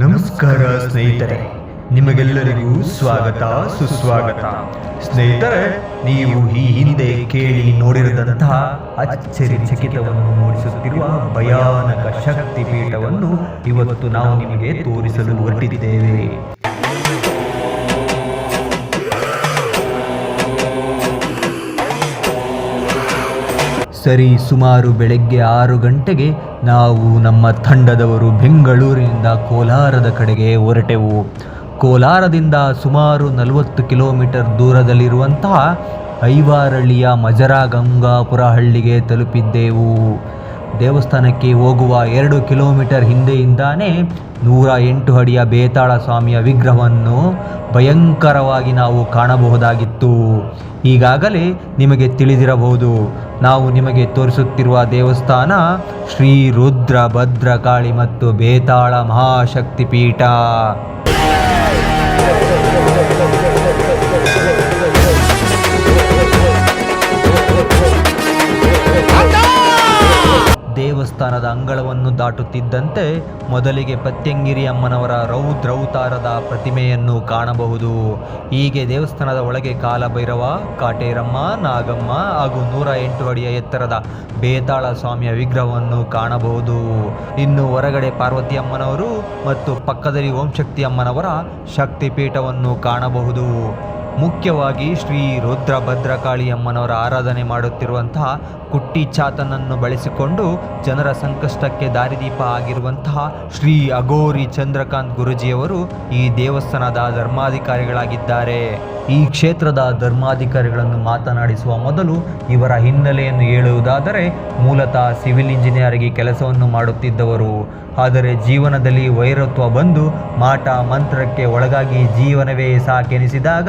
ನಮಸ್ಕಾರ ಸ್ನೇಹಿತರೆ, ನಿಮಗೆಲ್ಲರಿಗೂ ಸ್ವಾಗತ, ಸುಸ್ವಾಗತ. ಸ್ನೇಹಿತರೆ, ನೀವು ಈ ಹಿಂದೆ ಕೇಳಿ ನೋಡಿರದಂತಹ ಅಚ್ಚರಿಚಕಿತವನ್ನು ಮೂಡಿಸುತ್ತಿರುವ ಭಯಾನಕ ಶಕ್ತಿ ಪೀಠವನ್ನು ಇವತ್ತು ನಾವು ನಿಮಗೆ ತೋರಿಸಲು ಹೊರಟಿದ್ದೇವೆ. ಸರಿ, ಸುಮಾರು ಬೆಳಗ್ಗೆ ಆರು ಗಂಟೆಗೆ ನಾವು ನಮ್ಮ ತಂಡದವರು ಬೆಂಗಳೂರಿನಿಂದ ಕೋಲಾರದ ಕಡೆಗೆ ಹೊರಟೆವು. ಕೋಲಾರದಿಂದ ಸುಮಾರು ನಲವತ್ತು ಕಿಲೋಮೀಟರ್ ದೂರದಲ್ಲಿರುವಂತಹ ಐವಾರಳ್ಳಿಯ ಮಜರ ಗಂಗಾಪುರ ಹಳ್ಳಿಗೆ ತಲುಪಿದ್ದೆವು. ದೇವಸ್ಥಾನಕ್ಕೆ ಹೋಗುವ ಎರಡು ಕಿಲೋಮೀಟರ್ ಹಿಂದೆಯಿಂದಾನೇ ನೂರ ಎಂಟು ಅಡಿಯ ಬೇತಾಳ ಸ್ವಾಮಿಯ ವಿಗ್ರಹವನ್ನು ಭಯಂಕರವಾಗಿ ನಾವು ಕಾಣಬಹುದಾಗಿತ್ತು. ಈಗಾಗಲೇ ನಿಮಗೆ ತಿಳಿದಿರಬಹುದು ನಾವು ನಿಮಗೆ ತೋರಿಸುತ್ತಿರುವ ದೇವಸ್ಥಾನ ಶ್ರೀ ರುದ್ರ ಭದ್ರಕಾಳಿ ಮತ್ತು ಬೇತಾಳ ಮಹಾಶಕ್ತಿ ಪೀಠ ದೇವಸ್ಥಾನದ ಅಂಗಳವನ್ನು ದಾಟುತ್ತಿದ್ದಂತೆ ಮೊದಲಿಗೆ ಪತ್ಯಂಗಿರಿ ಅಮ್ಮನವರ ರೌದ್ರೌತಾರದ ಪ್ರತಿಮೆಯನ್ನು ಕಾಣಬಹುದು. ಹೀಗೆ ದೇವಸ್ಥಾನದ ಒಳಗೆ ಕಾಲಭೈರವ, ಕಾಟೇರಮ್ಮ, ನಾಗಮ್ಮ ಹಾಗೂ ನೂರ ಎಂಟು ಅಡಿಯ ಎತ್ತರದ ಬೇತಾಳ ಸ್ವಾಮಿಯ ವಿಗ್ರಹವನ್ನು ಕಾಣಬಹುದು. ಇನ್ನು ಹೊರಗಡೆ ಪಾರ್ವತಿ ಅಮ್ಮನವರು ಮತ್ತು ಪಕ್ಕದಲ್ಲಿ ಓಂ ಶಕ್ತಿ ಅಮ್ಮನವರ ಶಕ್ತಿಪೀಠವನ್ನು ಕಾಣಬಹುದು. ಮುಖ್ಯವಾಗಿ ಶ್ರೀ ರುದ್ರ ಭದ್ರಕಾಳಿಯಮ್ಮನವರ ಆರಾಧನೆ ಮಾಡುತ್ತಿರುವಂತಹ ಕುಟ್ಟಿ ಚಾತನನ್ನು ಬಳಸಿಕೊಂಡು ಜನರ ಸಂಕಷ್ಟಕ್ಕೆ ದಾರಿದೀಪ ಆಗಿರುವಂತಹ ಶ್ರೀ ಅಗೋರಿ ಚಂದ್ರಕಾಂತ್ ಗುರುಜಿಯವರು ಈ ದೇವಸ್ಥಾನದ ಧರ್ಮಾಧಿಕಾರಿಗಳಾಗಿದ್ದಾರೆ. ಈ ಕ್ಷೇತ್ರದ ಧರ್ಮಾಧಿಕಾರಿಗಳನ್ನು ಮಾತನಾಡಿಸುವ ಮೊದಲು ಇವರ ಹಿನ್ನೆಲೆಯನ್ನು ಹೇಳುವುದಾದರೆ ಮೂಲತಃ ಸಿವಿಲ್ ಇಂಜಿನಿಯರ್ಗೆ ಕೆಲಸವನ್ನು ಮಾಡುತ್ತಿದ್ದವರು. ಆದರೆ ಜೀವನದಲ್ಲಿ ವೈರತ್ವ ಬಂದು ಮಾಟ ಮಂತ್ರಕ್ಕೆ ಒಳಗಾಗಿ ಜೀವನವೇ ಸಾಕೆನಿಸಿದಾಗ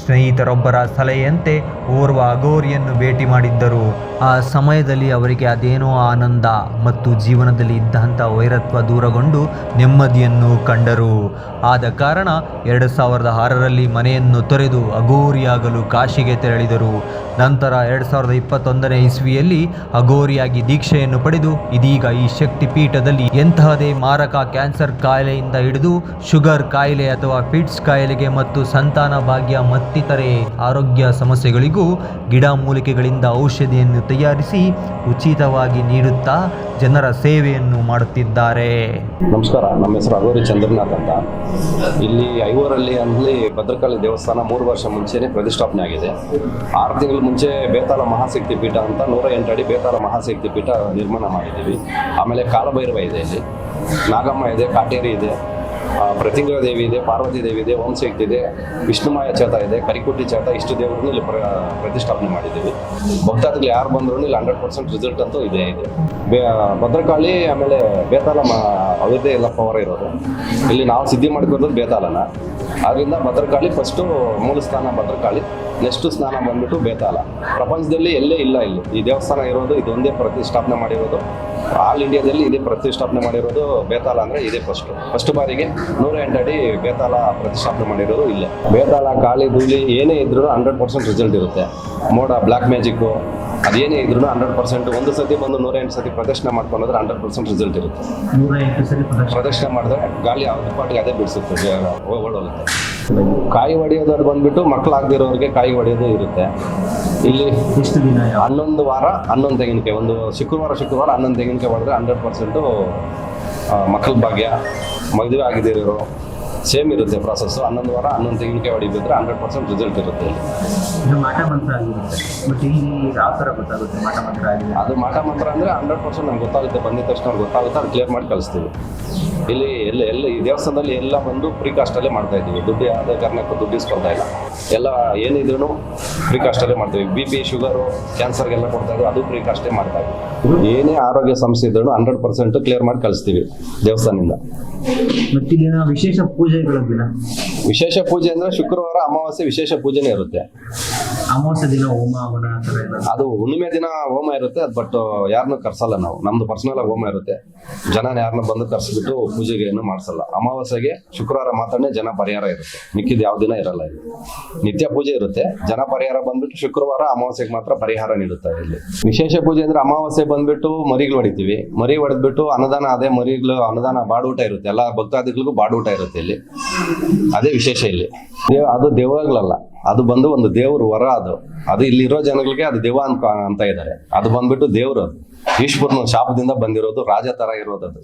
ಸ್ನೇಹಿತರೊಬ್ಬರ ಸಲಹೆಯಂತೆ ಓರ್ವ ಅಗೋರಿಯನ್ನು ಭೇಟಿ ಮಾಡಿದ್ದರು. ಆ ಸಮಯದಲ್ಲಿ ಅವರಿಗೆ ಅದೇನೋ ಆನಂದ ಮತ್ತು ಜೀವನದಲ್ಲಿ ಇದ್ದಂಥ ವೈರತ್ವ ದೂರಗೊಂಡು ನೆಮ್ಮದಿಯನ್ನು ಕಂಡರು. ಆದ ಕಾರಣ ಎರಡು ಸಾವಿರದ ಆರರಲ್ಲಿ ಮನೆಯನ್ನು ತೊರೆದು ಅಗೋರಿಯಾಗಲು ಕಾಶಿಗೆ ತೆರಳಿದರು. ನಂತರ ಎರಡು ಸಾವಿರದ ಇಪ್ಪತ್ತೊಂದನೇ ಇಸ್ವಿಯಲ್ಲಿ ಅಗೋರಿಯಾಗಿ ದೀಕ್ಷೆಯನ್ನು ಪಡೆದು ಇದೀಗ ಈ ಶಕ್ತಿ ಪೀಠದಲ್ಲಿ ಎಂತಹದೇ ಮಾರಕ ಕ್ಯಾನ್ಸರ್ ಕಾಯಿಲೆಯಿಂದ ಹಿಡಿದು ಶುಗರ್ ಕಾಯಿಲೆ ಅಥವಾ ಪಿಟ್ಸ್ ಕಾಯಿಲೆಗೆ ಮತ್ತು ಸಂತಾನ ಭಾಗ್ಯ ಮತ್ತಿತರೆ ಆರೋಗ್ಯ ಸಮಸ್ಯೆಗಳಿಗೂ ಗಿಡಮೂಲಿಕೆಗಳಿಂದ ಔಷಧಿಯನ್ನು ತಯಾರಿಸಿ ಉಚಿತವಾಗಿ ನೀಡುತ್ತಾ ಜನರ ಸೇವೆಯನ್ನು ಮಾಡುತ್ತಿದ್ದಾರೆ. ನಮಸ್ಕಾರ, ನಮ್ಮ ಹೆಸರು ಅಗೋರಿ ಚಂದ್ರನಾಥ್ ಅಂತ. ಇಲ್ಲಿ ಐವರಲ್ಲಿ ಅಲ್ಲಿ ಭದ್ರಕಾಳಿ ದೇವಸ್ಥಾನ ಮೂರು ವರ್ಷ ಮುಂಚೆನೆ ಪ್ರತಿಷ್ಠಾಪನೆ ಆಗಿದೆ. ಆರು ತಿಂಗಳ ಮುಂಚೆ ಬೇತಾಳ ಮಹಾಶಕ್ತಿ ಪೀಠ ಅಂತ ನೂರ ಎಂಟು ಅಡಿ ಬೇತಾಳ ಮಹಾಶಕ್ತಿ ಪೀಠ ನಿರ್ಮಾಣ ಮಾಡಿದ್ದೀವಿ. ಆಮೇಲೆ ಕಾಲಭೈರವ ಇದೆ ಇಲ್ಲಿ. ನಾಗಮ್ಮ ಇದೆ, ಕಾಟೇರಿ ಇದೆ. ಆ, ಪ್ರತಿಂಗ್ರ ದೇವಿ ಇದೆ ಪಾರ್ವತಿ ದೇವಿ ಇದೆ ಓಂ ಶಕ್ತಿ ಇದೆ ವಿಷ್ಣುಮಾಯ ಚೇತ ಇದೆ ಕರಿಕುಟ್ಟಿ ಚೇತ ಇಷ್ಟು ದೇವರನ್ನು ಇಲ್ಲಿ ಪ್ರ ಪ್ರತಿಷ್ಠಾಪನೆ ಮಾಡಿದ್ದೀವಿ. ಭಕ್ತಾದಿಗಳು ಯಾರು ಬಂದರೂ ಇಲ್ಲಿ ಹಂಡ್ರೆಡ್ ಪರ್ಸೆಂಟ್ ರಿಸಲ್ಟ್ ಅಂತೂ ಇದೆ ಇದೆ ಭದ್ರಕಾಳಿ ಆಮೇಲೆ ಬೇತಾಲ ಮ ಅವ್ರದ್ದೇ ಎಲ್ಲ ಪವರ್ ಇರೋದು. ಇಲ್ಲಿ ನಾವು ಸಿದ್ಧಿ ಮಾಡ್ಕೊಂಡ್ರೆ ಬೇತಾಳನ. ಅದರಿಂದ ಭದ್ರಕಾಳಿ ಫಸ್ಟು ಮೂಲ ಸ್ಥಾನ ಭದ್ರಕಾಳಿ ನೆಕ್ಸ್ಟ್ ಸ್ನಾನ ಬಂದ್ಬಿಟ್ಟು ಬೇತಾಲ. ಪ್ರಪಂಚದಲ್ಲಿ ಎಲ್ಲೇ ಇಲ್ಲ ಇಲ್ಲಿ. ಈ ದೇವಸ್ಥಾನ ಇರೋದು ಇದೊಂದೇ ಪ್ರತಿಷ್ಠಾಪನೆ ಮಾಡಿರೋದು. ಆಲ್ ಇಂಡಿಯಾದಲ್ಲಿ ಇದೇ ಪ್ರತಿಷ್ಠಾಪನೆ ಮಾಡಿರೋದು ಬೇತಾಲ ಅಂದ್ರೆ ಇದೇ ಫಸ್ಟ್ ಫಸ್ಟ್ ಬಾರಿಗೆ ನೂರ ಎಂಟು ಅಡಿ ಬೇತಾಲ ಪ್ರತಿಷ್ಠಾಪನೆ ಮಾಡಿರೋದು ಇಲ್ಲೇ. ಬೇತಾಲ ಕಾಳಿ ಧೂಳಿ ಏನೇ ಇದ್ರೂ ಹಂಡ್ರೆಡ್ ಪರ್ಸೆಂಟ್ ರಿಸಲ್ಟ್ ಇರುತ್ತೆ. ಮೋಡ ಬ್ಲ್ಯಾಕ್ ಮ್ಯಾಜಿಕ್ಕು ಅದೇನೇ ಇದ್ರೂ ಹಂಡ್ರೆಡ್ ಪರ್ಸೆಂಟ್ ಒಂದು ಸತಿ ಬಂದು ನೂರ ಎಂಟು ಸತಿ ಪ್ರದರ್ಶನ ಮಾಡ್ಕೊಂಡ್ರೆ ಹಂಡ್ರೆಡ್ ಪರ್ಸೆಂಟ್ ರಿಸಲ್ಟ್ ಇರುತ್ತೆ. ಪ್ರದರ್ಶನ ಮಾಡಿದ್ರೆ ಗಾಳಿ ಯಾವ್ದು ಪಾಟಿಗೆ ಅದೇ ಬಿಡಿಸುತ್ತೆ ಓಡೋಲ್ಲ. ಕಾಯಿ ಹೊಡೆಯೋದು ಬಂದ್ಬಿಟ್ಟು ಮಕ್ಕಳಾಗದಿರೋರಿಗೆ ಕಾಯಿ ಹೊಡೆಯೋದು ಇರುತ್ತೆ. ಇಲ್ಲಿ ಎಷ್ಟು ದಿನ ಹನ್ನೊಂದು ವಾರ ಹನ್ನೊಂದು ತೆಂಗಿನಕಾಯಿ. ಒಂದು ಶುಕ್ರವಾರ ಶುಕ್ರವಾರ ಹನ್ನೊಂದು ತೆಂಗಿನಕಾಯಿ ಹೊಡೆದ್ರೆ ಹಂಡ್ರೆಡ್ ಪರ್ಸೆಂಟು ಮಕ್ಕಳ ಭಾಗ್ಯ ಮದುವೆ ಆಗಿದ್ದೀರೋ ಸೇಮ್ ಇರುತ್ತೆ ಪ್ರಾಸೆಸ್ಸು ಹನ್ನೊಂದು ವಾರ ಹನ್ನೊಂದು ತೆಂಗಿನಕಾಯಿ ಹೊಡಿಬಿದ್ರೆ ಹಂಡ್ರೆಡ್ ಪರ್ಸೆಂಟ್ ರಿಸಲ್ಟ್ ಇರುತ್ತೆ ಇಲ್ಲಿ. ಇದು ಮಾಟ ಮಂತ್ರ ಆಗಿರುತ್ತೆ. ಬಟ್ ಇಲ್ಲಿ ಯಾವ ಥರ ಗೊತ್ತಾಗುತ್ತೆ ಮಾಟ ಮಂತ್ರ ಆಗಿದೆ ಅದು ಮಾಟ ಮಂತ್ರ ಅಂದರೆ ಹಂಡ್ರೆಡ್ ಪರ್ಸೆಂಟ್ ನಮ್ಗೆ ಗೊತ್ತಾಗುತ್ತೆ. ಬಂದಿದ ತಕ್ಷಣ ಗೊತ್ತಾಗುತ್ತೆ ಅದು ಕ್ಲಿಯರ್ ಮಾಡಿ ಕಳಿಸ್ತೀವಿ. ಇಲ್ಲಿ ಎಲ್ಲ ಎಲ್ಲ ಈ ದೇವಸ್ಥಾನದಲ್ಲಿ ಎಲ್ಲ ಬಂದು ಫ್ರೀ ಕಾಸ್ಟಲ್ಲೇ ಮಾಡ್ತಾ ಇದ್ದೀವಿ. ದುಡ್ಡು ಯಾವುದೇ ಕಾರಣಕ್ಕೂ ದುಡ್ಡು ಇಸ್ಕೊಳ್ತಾ ಇಲ್ಲ. ಎಲ್ಲ ಏನಿದ್ರು ಫ್ರೀ ಕಾಸ್ಟಲ್ಲೇ ಮಾಡ್ತೀವಿ. ಬಿ ಪಿ ಶುಗರು ಕ್ಯಾನ್ಸರ್ಗೆಲ್ಲ ಕೊಡ್ತಾ ಇದ್ದೀವಿ ಅದು ಫ್ರೀ ಕಾಸ್ಟೇ ಮಾಡ್ತಾ ಇದ್ದೀವಿ ಏನೇ ಆರೋಗ್ಯ ಸಮಸ್ಯೆ ಇದ್ರೂ ಹಂಡ್ರೆಡ್ ಪರ್ಸೆಂಟ್ ಕ್ಲಿಯರ್ ಮಾಡಿ ಕಳಿಸ್ತೀವಿ ದೇವಸ್ಥಾನದಿಂದ. ಮತ್ತೆ ವಿಶೇಷ ಪೂಜೆಗಳ ದಿನ? ವಿಶೇಷ ಪೂಜೆ ಅಂದ್ರೆ ಶುಕ್ರವಾರ ಅಮಾವಾಸ್ಯೆ ವಿಶೇಷ ಪೂಜೆನೇ ಇರುತ್ತೆ. ಅಮಾವಾಸ್ಯ ದಿನ ಹೋಮ ಅದು ಹುಣ್ಣಿಮೆ ದಿನ ಹೋಮ ಇರುತ್ತೆ, ಅದು ಬಟ್ ಯಾರನ್ನೂ ಕರ್ಸಲ್ಲ ನಾವು. ನಮ್ದು ಪರ್ಸನಲ್ ಆಗಿ ಹೋಮ ಇರುತ್ತೆ. ಜನ ಯಾರನ್ನ ಬಂದು ಕರ್ಸ್ಬಿಟ್ಟು ಪೂಜೆಗೆ ಏನು ಮಾಡಿಸಲ್ಲ. ಅಮಾವಾಸ್ಯೆಗೆ ಶುಕ್ರವಾರ ಮಾತ್ರನೇ ಜನ ಪರಿಹಾರ ಇರುತ್ತೆ. ಮಿಕ್ಕಿದ ಯಾವ ದಿನ ಇರಲ್ಲ ಇಲ್ಲಿ. ನಿತ್ಯ ಪೂಜೆ ಇರುತ್ತೆ. ಜನ ಪರಿಹಾರ ಬಂದ್ಬಿಟ್ಟು ಶುಕ್ರವಾರ ಅಮಾವಾಸ್ಯೆಗೆ ಮಾತ್ರ ಪರಿಹಾರ ನೀಡುತ್ತಾರೆ ಇಲ್ಲಿ. ವಿಶೇಷ ಪೂಜೆ ಅಂದ್ರೆ ಅಮಾವಾಸ್ಯೆ ಬಂದ್ಬಿಟ್ಟು ಮರಿಗಳು ಹೊಡಿತೀವಿ. ಮರಿ ಹೊಡೆದ್ಬಿಟ್ಟು ಅನ್ನದಾನ ಅದೇ ಮರಿಗಳು, ಅನ್ನದಾನ ಬಾಡೂಟ ಇರುತ್ತೆ. ಎಲ್ಲ ಭಕ್ತಾದಿಗಳಿಗೂ ಬಾಡೂಟ ಇರುತ್ತೆ ಇಲ್ಲಿ. ಅದೇ ವಿಶೇಷ ಇಲ್ಲಿ. ಅದು ದೆವ್ವಗಳಲ್ಲ ಅದು ಬಂದು ಒಂದು ದೇವ್ರ ವರ ಅದು. ಅದು ಇಲ್ಲಿರೋ ಜನಗಳಿಗೆ ಅದು ದೇವ ಅಂತ ಅಂತ ಇದ್ದಾರೆ. ಅದು ಬಂದ್ಬಿಟ್ಟು ದೇವ್ರು ಅದು. ಈಶ್ವರನ ಶಾಪದಿಂದ ಬಂದಿರೋದು ರಾಜ ತರ ಇರೋದು ಅದು.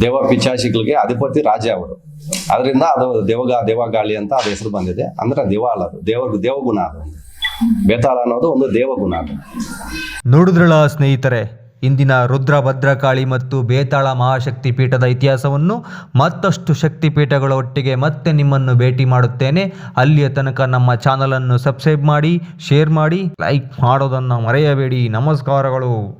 ದೇವ ಪಿಚಾಶಿಗಳಿಗೆ ಅಧಿಪತಿ ರಾಜ ಅವರು. ಅದರಿಂದ ಅದು ದೇವಗ, ದೇವಗಾಳಿ ಅಂತ ಅದು ಹೆಸರು ಬಂದಿದೆ. ಅಂದ್ರೆ ದೇವ ಅಲ್ಲ ಅದು. ದೇವ ದೇವಗುಣ ಅದು. ಬೇತಾಳ ಅನ್ನೋದು ಒಂದು ದೇವಗುಣ ಅದು. ನೋಡಿದ್ರಲ್ಲ ಸ್ನೇಹಿತರೆ ಇಂದಿನ ರುದ್ರ ಭದ್ರಕಾಳಿ ಮತ್ತು ಬೇತಾಳ ಮಹಾಶಕ್ತಿ ಪೀಠದ ಇತಿಹಾಸವನ್ನು ಮತ್ತಷ್ಟು ಶಕ್ತಿ ಪೀಠಗಳ ಒಟ್ಟಿಗೆ ಮತ್ತೆ ನಿಮ್ಮನ್ನು ಭೇಟಿ ಮಾಡುತ್ತೇನೆ. ಅಲ್ಲಿಯ ತನಕ ನಮ್ಮ ಚಾನಲನ್ನು ಸಬ್ಸ್ಕ್ರೈಬ್ ಮಾಡಿ, ಶೇರ್ ಮಾಡಿ, ಲೈಕ್ ಮಾಡೋದನ್ನು ಮರೆಯಬೇಡಿ. ನಮಸ್ಕಾರಗಳು.